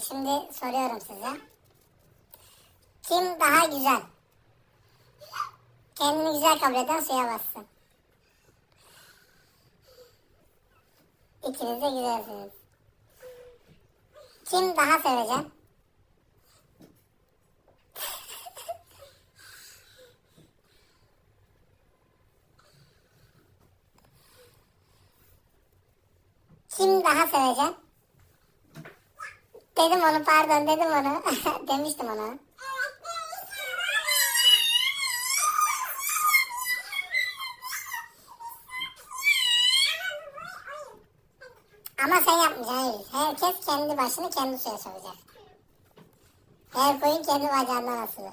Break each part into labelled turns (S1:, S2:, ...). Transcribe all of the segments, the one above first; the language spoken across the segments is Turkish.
S1: şimdi soruyorum size. Kim daha güzel? Kendini güzel kabul eden suya bassın. İkiniz de güzelsiniz. Kim daha sevecen? Kim daha sevecen? Dedim onu pardon dedim onu. Demiştim onu. Ama sen yapmayacaksın. Hayır. Herkes kendi başını kendi suya sokacak. Her koyun kendi bacağından asılır.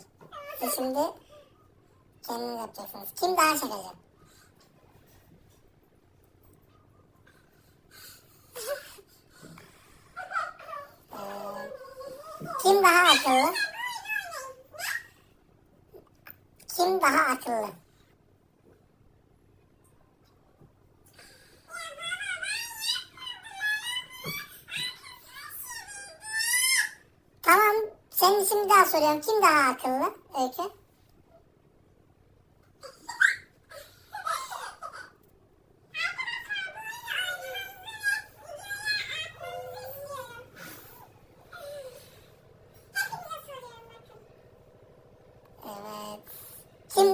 S1: Siz şimdi kendiniz yapacaksınız. Kim daha çekecek? Ee, Kim daha akıllı? Kim daha akıllı? Tamam. Senin için daha soruyorum. Kim daha akıllı? Öykü.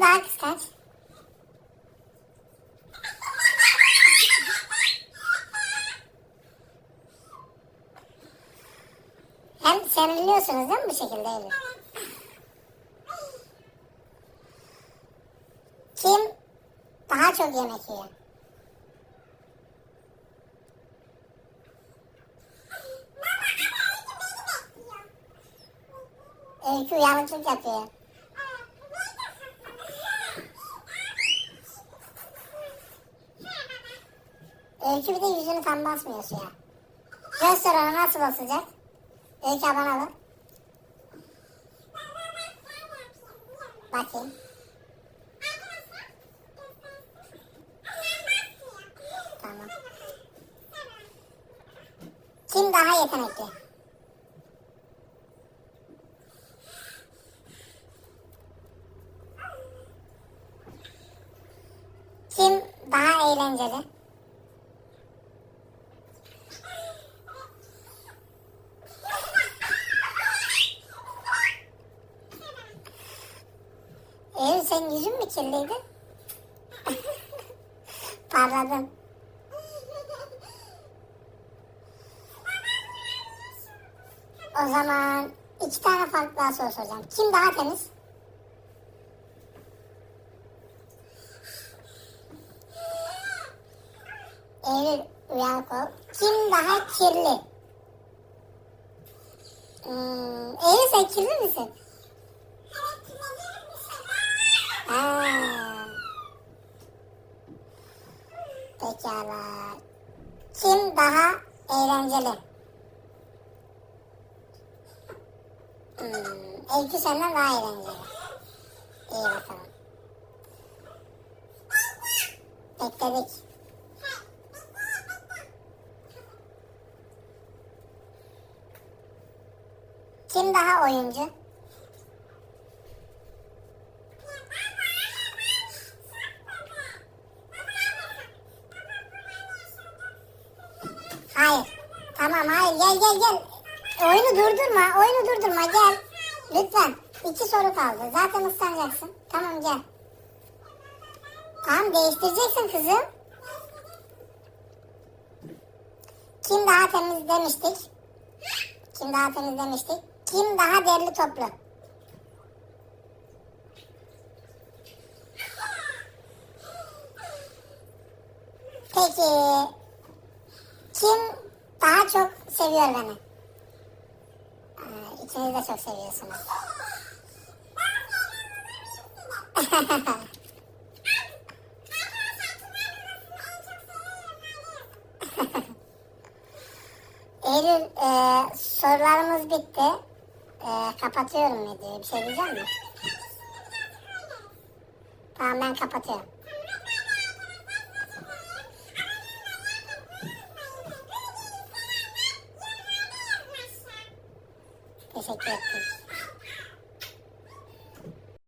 S1: Daha kıskanç? Hem seviliyorsunuz değil mi bu şekilde Eylül? Kim daha çok yemek yiyor? Öykü uyanıklık yapıyor. Öykü bir de yüzünü tam basmıyor suya. Göster ona nasıl basacak. Öykü bana bak. Bakayım. Tamam. Kim daha yetenekli? Kim daha eğlenceli? Eylül senin yüzün mü kirliydi? Parladın. O zaman iki tane farklı daha soru soracağım. Kim daha temiz? Eylül uyanık ol. Kim daha kirli? Hmm, Eylül sen kirli misin? Pekala. Kim daha eğlenceli? Hmm, Öykü senden daha eğlenceli. İyi bakalım. Bekledik. Kim daha oyuncu? Hayır. Tamam hayır gel gel gel. Oyunu durdurma. Oyunu durdurma gel. Lütfen. İki soru kaldı. Zaten ıslanacaksın. Tamam gel. Tamam değiştireceksin kızım. Kim daha temiz demiştik? Kim daha temiz demiştik? Kim daha derli toplu? Peki kim daha çok seviyor beni? Aa, de çok seviyorsunuz. Eylül e, sorularımız bitti. E, kapatıyorum videoyu. Bir şey diyeceğim mi? Tamam ben kapatıyorum.